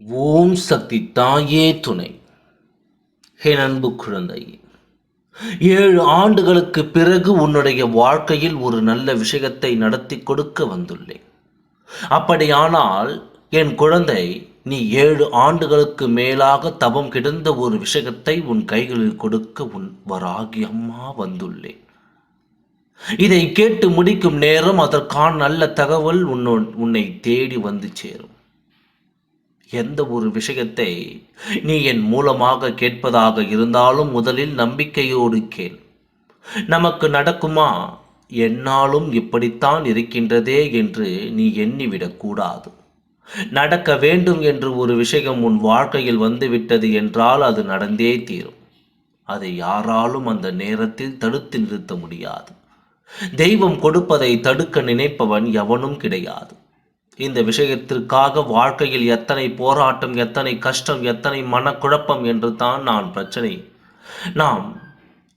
ஓம் சக்தி தாயே துணை. ஹே அன்பு குழந்தையே ஏழு ஆண்டுகளுக்கு பிறகு உன்னுடைய வாழ்க்கையில் ஒரு நல்ல விஷயத்தை நடத்தி கொடுக்க வந்துள்ளேன். அப்படியானால் என் குழந்தை நீ ஏழு ஆண்டுகளுக்கு மேலாக தவம் கிடந்த ஒரு விஷயத்தை உன் கைகளில் கொடுக்க உன் வராகி அம்மா வந்துள்ளேன். இதை கேட்டு முடிக்கும் நேரம் அதற்கான நல்ல தகவல் உன்னோ உன்னை தேடி வந்து சேரும். எந்த ஒரு விஷயத்தை நீ என் மூலமாக கேட்பதாக இருந்தாலும் முதலில் நம்பிக்கையோடு கேள். நமக்கு நடக்குமா? என்னாலும் இப்படித்தான் இருக்கின்றதே என்று நீ எண்ணிவிடக்கூடாது நடக்க வேண்டும் என்று ஒரு விஷயம் உன் வாழ்க்கையில் வந்துவிட்டது என்றால் அது நடந்தே தீரும். அதை யாராலும் அந்த நேரத்தில் தடுத்து நிறுத்த முடியாது. தெய்வம் கொடுப்பதை தடுக்க நினைப்பவன் எவனும் கிடையாது. இந்த விஷயத்திற்காக வாழ்க்கையில் எத்தனை போராட்டம் எத்தனை கஷ்டம் எத்தனை மனக்குழப்பம் என்று தான் நான் பிரச்சனை. நாம்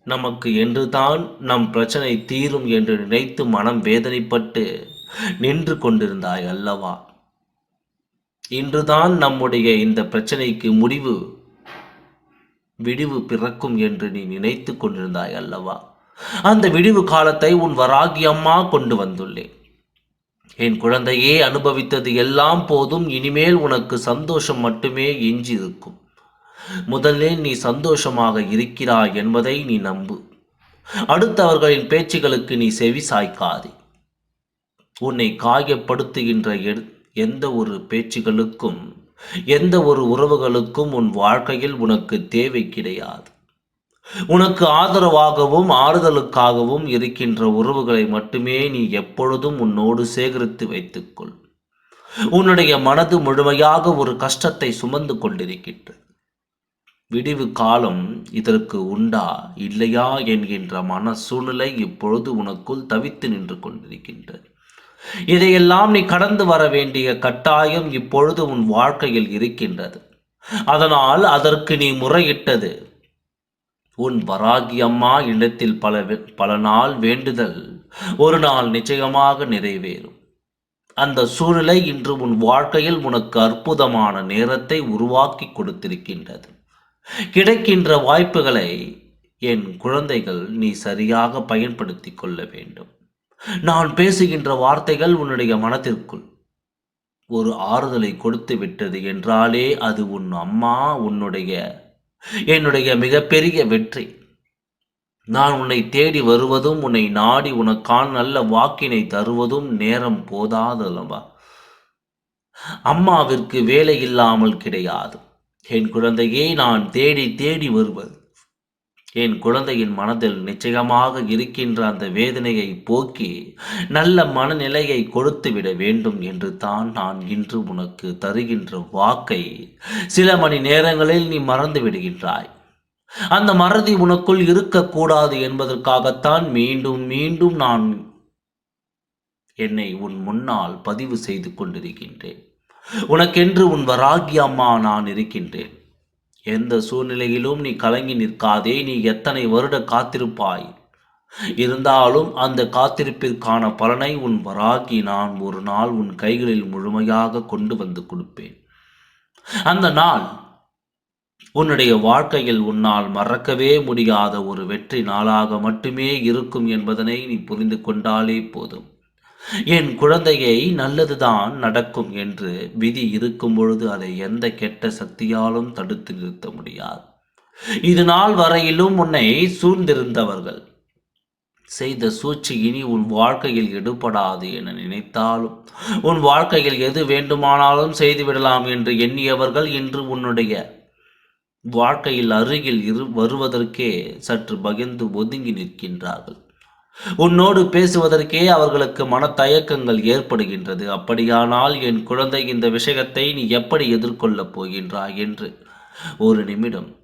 நமக்கு என்று தான் நம் பிரச்சனை தீரும் என்று நினைத்து மனம் வேதனைப்பட்டு நின்று கொண்டிருந்தாய் அல்லவா? இன்றுதான் நம்முடைய இந்த பிரச்சனைக்கு முடிவு விடிவு பிறக்கும் என்று நீ நினைத்து கொண்டிருந்தாய் அல்லவா? அந்த விடிவு காலத்தை உன் வராகி அம்மா கொண்டு வந்துள்ளேன். என் குழந்தையே அனுபவித்தது எல்லாம் போதும் இனிமேல் உனக்கு சந்தோஷம் மட்டுமே எஞ்சி இருக்கும் முதலில் நீ சந்தோஷமாக இருக்கிறாய் என்பதை நீ நம்பு. அடுத்தவர்களின் பேச்சுகளுக்கு நீ செவி சாய்க்காதே. உன்னை காயப்படுத்துகின்ற எந்த ஒரு பேச்சுகளுக்கும் எந்த ஒரு உறவுகளுக்கும் உன் வாழ்க்கையில் உனக்கு தேவை கிடையாது. உனக்கு ஆதரவாகவும் ஆறுதலுக்காகவும் இருக்கின்ற உறவுகளை மட்டுமே நீ எப்பொழுதும் உன்னோடு சேகரித்து வைத்துக்கொள். உன்னுடைய மனது முழுமையாக ஒரு கஷ்டத்தை சுமந்து கொண்டிருக்கின்றது. விடிவு காலம் இதற்கு உண்டா இல்லையா என்கின்ற மன சூழ்நிலை இப்பொழுது உனக்குள் தவித்து நின்று கொண்டிருக்கின்றது. இதையெல்லாம் நீ கடந்து வர வேண்டிய கட்டாயம் இப்பொழுது உன் வாழ்க்கையில் இருக்கின்றது. அதனால் அதற்கு நீ முறையிட்டது. உன் வராகி அம்மா இல்லத்தில் பல வே- பல நாள் வேண்டுதல் ஒரு நாள் நிச்சயமாக நிறைவேறும். அந்த சூழ்நிலை இன்று உன் வாழ்க்கையில் உனக்கு அற்புதமான நேரத்தை உருவாக்கி கொடுத்திருக்கின்றது. கிடைக்கின்ற வாய்ப்புகளை என் குழந்தைகள் நீ சரியாக பயன்படுத்தி கொள்ள வேண்டும். நான் பேசுகின்ற வார்த்தைகள் உன்னுடைய மனத்திற்குள் ஒரு ஆறுதலை கொடுத்து விட்டது என்றாலே அது உன் அம்மா உன்னுடைய என்னுடைய மிகப்பெரிய வெற்றி. நான் உன்னை தேடி வருவதும் உன்னை நாடி உனக்கான நல்ல வாக்கினை தருவதும் நேரம் போதாதல்லவா அம்மாவிற்கு வேலை இல்லாமல் கிடையாது. என் குழந்தையே நான் தேடி தேடி வருவது. என் குழந்தையின் மனதில் நிச்சயமாக இருக்கின்ற அந்த வேதனையை போக்கி நல்ல மனநிலையை கொடுத்து விட வேண்டும் என்று தான் நான் இன்று உனக்கு தருகின்ற வாக்கை சில மணி நேரங்களில் நீ மறந்து விடுகின்றாய். அந்த மறதி உனக்குள் இருக்கக்கூடாது என்பதற்காகத்தான் மீண்டும் மீண்டும் நான் என்னை உன் முன்னால் பதிவு செய்து கொண்டிருக்கின்றேன். உனக்கென்று உன் வராகியம்மா நான் இருக்கின்றேன். எந்த சூழ்நிலையிலும் நீ கலங்கி நிற்காதே நீ எத்தனை வருட காத்திருப்பாய்? இருந்தாலும் அந்த காத்திருப்பிற்கான பலனை உன் வராகி நான் ஒரு நாள் உன் கைகளில் முழுமையாக கொண்டு வந்து கொடுப்பேன். அந்த நாள் உன்னுடைய வாழ்க்கையில் உன்னால் மறக்கவே முடியாத ஒரு வெற்றி நாளாக மட்டுமே இருக்கும் என்பதனை நீ புரிந்து கொண்டாலே போதும். என் குழந்தையை நல்லதுதான் நடக்கும் என்று விதி இருக்கும் பொழுது அதை எந்த கெட்ட சக்தியாலும் தடுத்து நிறுத்த முடியாது. இது நாள் வரையிலும் உன்னை சூழ்ந்திருந்தவர்கள். செய்த சூழ்ச்சி இனி உன் வாழ்க்கையில் எடுபடாது என நினைத்தாலும் உன் வாழ்க்கையில் எது வேண்டுமானாலும் செய்துவிடலாம் என்று எண்ணியவர்கள் இன்று உன்னுடைய வாழ்க்கையில் அருகில் இரு வருவதற்கே சற்று பகிர்ந்து ஒதுங்கி நிற்கின்றார்கள். உன்னோடு பேசுவதற்கே அவர்களுக்கு மனத்தயக்கங்கள் ஏற்படுகின்றது. அப்படியானால் என் குழந்தை இந்த விஷயத்தை நீ எப்படி எதிர்கொள்ளப் போகின்றாய் என்று ஒரு நிமிடம்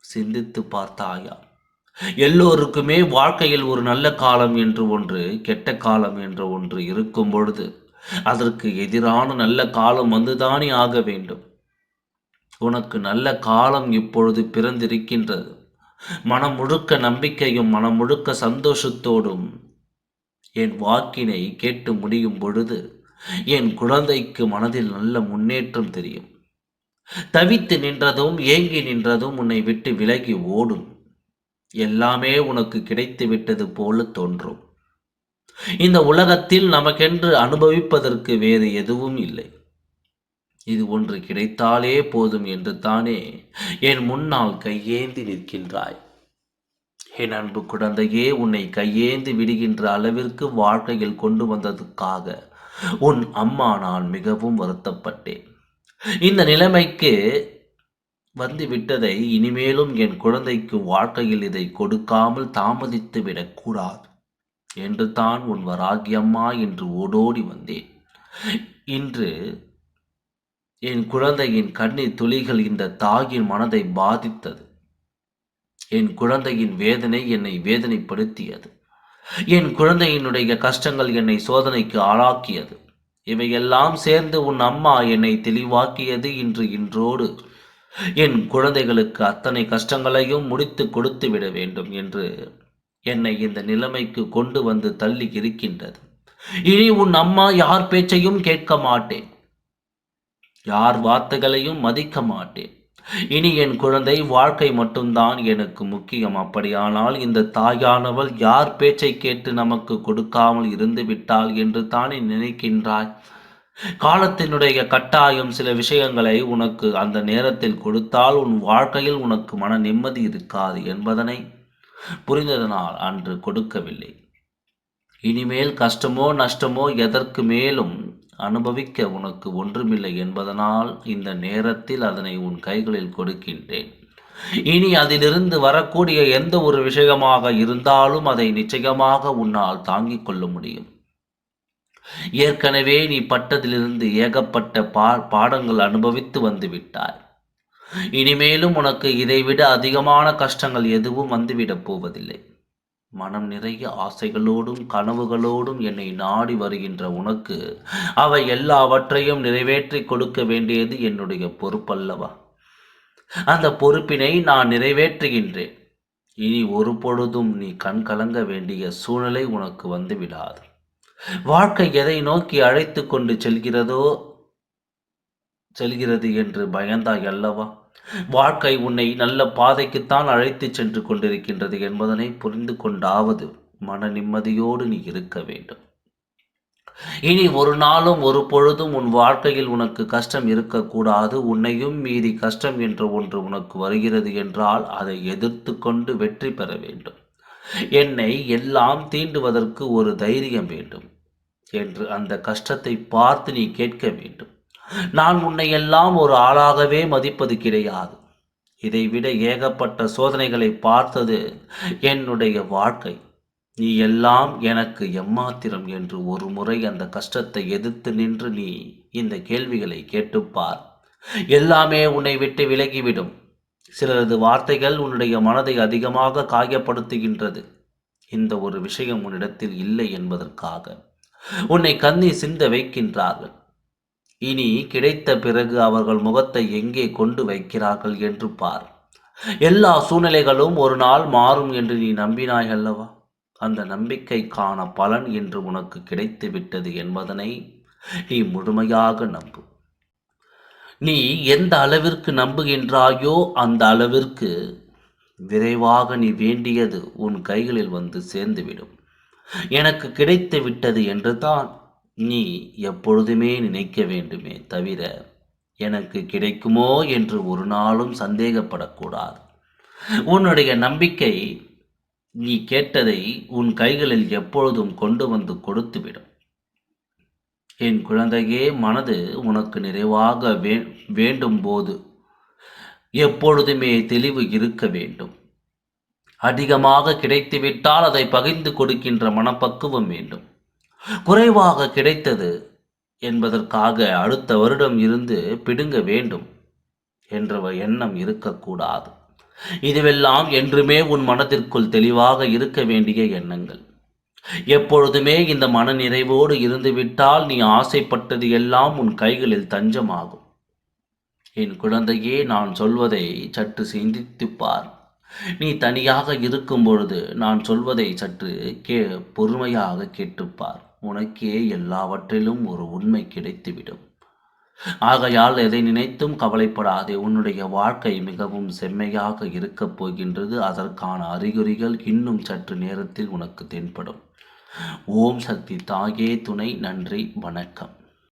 சிந்தித்து பார்த்தாயா? எல்லோருக்குமே வாழ்க்கையில் ஒரு நல்ல காலம் என்று ஒன்று கெட்ட காலம் என்று ஒன்று இருக்கும் பொழுது அதற்கு எதிரான நல்ல காலம் வந்துதானே ஆக வேண்டும். உனக்கு நல்ல காலம் இப்பொழுது பிறந்திருக்கின்றது. மனம் முழுக்க நம்பிக்கையும் மனம் முழுக்க சந்தோஷத்தோடும் என் வாக்கினை கேட்டு முடியும் பொழுது என் குழந்தைக்கு மனதில் நல்ல முன்னேற்றம் தெரியும். தவித்து நின்றதும் ஏங்கி நின்றதும் உன்னை விட்டு விலகி ஓடும். எல்லாமே உனக்கு கிடைத்து விட்டது போல தோன்றும். இந்த உலகத்தில் நமக்கென்று அனுபவிப்பதற்கு வேறு எதுவும் இல்லை. இது ஒன்று கிடைத்தாலே போதும் என்று தானே என் முன்னால் கையேந்தி நிற்கின்றாய். என் அன்பு குழந்தையே உன்னை கையேந்தி விடுகின்ற அளவிற்கு வாழ்க்கையில் கொண்டு வந்ததுக்காக உன் அம்மா நான் மிகவும் வருத்தப்பட்டேன். இந்த நிலைமைக்கு வந்து விட்டதை இனிமேலும் என் குழந்தைக்கு வாழ்க்கையில் இதை கொடுக்காமல் தாமதித்து விடக்கூடாது என்று தான் உன் வராகியம்மா என்று ஓடோடி வந்தேன். இன்று என் குழந்தையின் கண்ணீர் துளிகள் இந்த தாயின் மனதை பாதித்தது. என் குழந்தையின் வேதனை என்னை வேதனைப்படுத்தியது. என் குழந்தையினுடைய கஷ்டங்கள் என்னை சோதனைக்கு ஆளாக்கியது. இவையெல்லாம் சேர்ந்து உன் அம்மா என்னை தெளிவாக்கியது இன்று இன்றோடு. என் குழந்தைகளுக்கு அத்தனை கஷ்டங்களையும் முடித்து கொடுத்து விட வேண்டும் என்று என்னை இந்த நிலைமைக்கு கொண்டு வந்து தள்ளி இருக்கின்றது. இனி உன் அம்மா யார் பேச்சையும் கேட்க மாட்டேன். யார் வார்த்தைகளையும் மதிக்க மாட்டேன். இனி என் குழந்தை வாழ்க்கை மட்டும்தான் எனக்கு முக்கியம். அப்படியானால் இந்த தாயானவள் யார் பேச்சை கேட்டு நமக்கு கொடுக்காமல் இருந்து விட்டாள் என்று தானே நினைக்கின்றாய்? காலத்தினுடைய கட்டாயம் சில விஷயங்களை உனக்கு அந்த நேரத்தில் கொடுத்தால் உன் வாழ்க்கையில் உனக்கு மன நிம்மதி இருக்காது என்பதனை புரிந்ததனால் அன்று கொடுக்கவில்லை. இனிமேல் கஷ்டமோ நஷ்டமோ எதற்கு மேலும் அனுபவிக்க உனக்கு ஒன்றுமில்லை என்பதனால் இந்த நேரத்தில் அதனை உன் கைகளில் கொடுக்கின்றேன். இனி அதிலிருந்து வரக்கூடிய எந்த ஒரு விஷயமாக இருந்தாலும் அதை நிச்சயமாக உன்னால் தாங்கிக் கொள்ள முடியும். ஏற்கனவே நீ பட்டதிலிருந்து ஏகப்பட்ட பா பாடங்கள் அனுபவித்து வந்து விட்டாய். இனிமேலும் உனக்கு இதைவிட அதிகமான கஷ்டங்கள் எதுவும் வந்துவிடப் போவதில்லை. மனம் நிறைய ஆசைகளோடும் கனவுகளோடும் என்னை நாடி வருகின்ற உனக்கு அவை எல்லாவற்றையும் நிறைவேற்றி கொடுக்க வேண்டியது என்னுடைய பொறுப்பல்லவா? அந்த பொறுப்பினை நான் நிறைவேற்றுகின்றேன். இனி ஒரு பொழுதும் நீ கண் கலங்க வேண்டிய சூழ்நிலை உனக்கு வந்து விடாது வாழ்க்கை எதை நோக்கி அழைத்து கொண்டு செல்கிறதோ செல்கிறது என்று பயந்தாய் அல்லவா? வாழ்க்கை உன்னை நல்ல பாதைக்குத்தான் அழைத்து சென்று கொண்டிருக்கின்றது என்பதனை புரிந்து கொண்டாவது மன நிம்மதியோடு நீ இருக்க வேண்டும். இனி ஒரு நாளும் ஒரு பொழுதும் உன் வாழ்க்கையில் உனக்கு கஷ்டம் இருக்கக்கூடாது. உன்னையும் மீறி கஷ்டம் என்ற ஒன்று உனக்கு வருகிறது என்றால் அதை எதிர்த்து கொண்டு வெற்றி பெற வேண்டும். என்னை எல்லாம் தீண்டுவதற்கு ஒரு தைரியம் வேண்டும் என்று அந்த கஷ்டத்தை பார்த்து நீ கேட்க வேண்டும். நான் உன்னை எல்லாம் ஒரு ஆளாகவே மதிப்பது கிடையாது. இதைவிட ஏகப்பட்ட சோதனைகளை பார்த்தது என்னுடைய வாழ்க்கை. நீ எல்லாம் எனக்கு எம்மாத்திரம் என்று ஒரு முறை அந்த கஷ்டத்தை எதிர்த்து நின்று நீ இந்த கேள்விகளை கேட்டுப்பார் எல்லாமே உன்னை விட்டு விலகிவிடும். சிலரது வார்த்தைகள் உன்னுடைய மனதை அதிகமாக காயப்படுத்துகின்றது. இந்த ஒரு விஷயம் உன்னிடத்தில் இல்லை என்பதற்காக. உன்னை கண்ணி சிந்த வைக்கின்றார்கள். இனி கிடைத்த பிறகு அவர்கள் முகத்தை எங்கே கொண்டு வைக்கிறார்கள் என்று பார். எல்லா சூழ்நிலைகளும் ஒரு நாள் மாறும் என்று நீ நம்பினாய் அல்லவா? அந்த நம்பிக்கைக்கான பலன் இன்று உனக்கு கிடைத்து விட்டது என்பதனை நீ முழுமையாக நம்பு. நீ எந்த அளவிற்கு நம்புகின்றாயோ அந்த அளவிற்கு விரைவாக நீ வேண்டியது உன் கைகளில் வந்து சேர்ந்துவிடும். எனக்கு கிடைத்து விட்டது என்று தான் நீ எப்பொழுதுமே நினைக்க வேண்டுமே தவிர எனக்கு கிடைக்குமோ என்று ஒரு நாளும் சந்தேகப்படக்கூடாது. உன்னுடைய நம்பிக்கை நீ கேட்டதை உன் கைகளில் எப்பொழுதும் கொண்டு வந்து கொடுத்துவிடும். என் குழந்தையே மனது உனக்கு நிறைவாக வே வேண்டும் போது எப்பொழுதுமே தெளிவு இருக்க வேண்டும். அதிகமாக கிடைத்துவிட்டால் அதை பகிர்ந்து கொடுக்கின்ற மனப்பக்குவம் வேண்டும். குறைவாக கிடைத்தது என்பதற்காக அடுத்த வருடம் இருந்து பிடுங்க வேண்டும் என்ற எண்ணம் இருக்கக்கூடாது. இதுவெல்லாம் என்றுமே உன் மனதிற்குள் தெளிவாக இருக்க வேண்டிய எண்ணங்கள். எப்பொழுதுமே இந்த மனநிறைவோடு இருந்துவிட்டால் நீ ஆசைப்பட்டது எல்லாம் உன் கைகளில் தஞ்சமாகும். என் குழந்தையே நான் சொல்வதை சற்று சிந்தித்துப்பார். நீ தனியாக இருக்கும் பொழுது நான் சொல்வதை சற்று கே பொறுமையாக கேட்டுப்பார். உனக்கே எல்லாவற்றிலும் ஒரு உண்மை கிடைத்துவிடும். ஆகையால் எதை நினைத்தும் கவலைப்படாதே. உன்னுடைய வாழ்க்கை மிகவும் செம்மையாக இருக்கப் போகின்றது. அதற்கான அறிகுறிகள் இன்னும் சற்று நேரத்தில் உனக்கு தென்படும். ஓம் சக்தி தாயே துணை நன்றி வணக்கம்.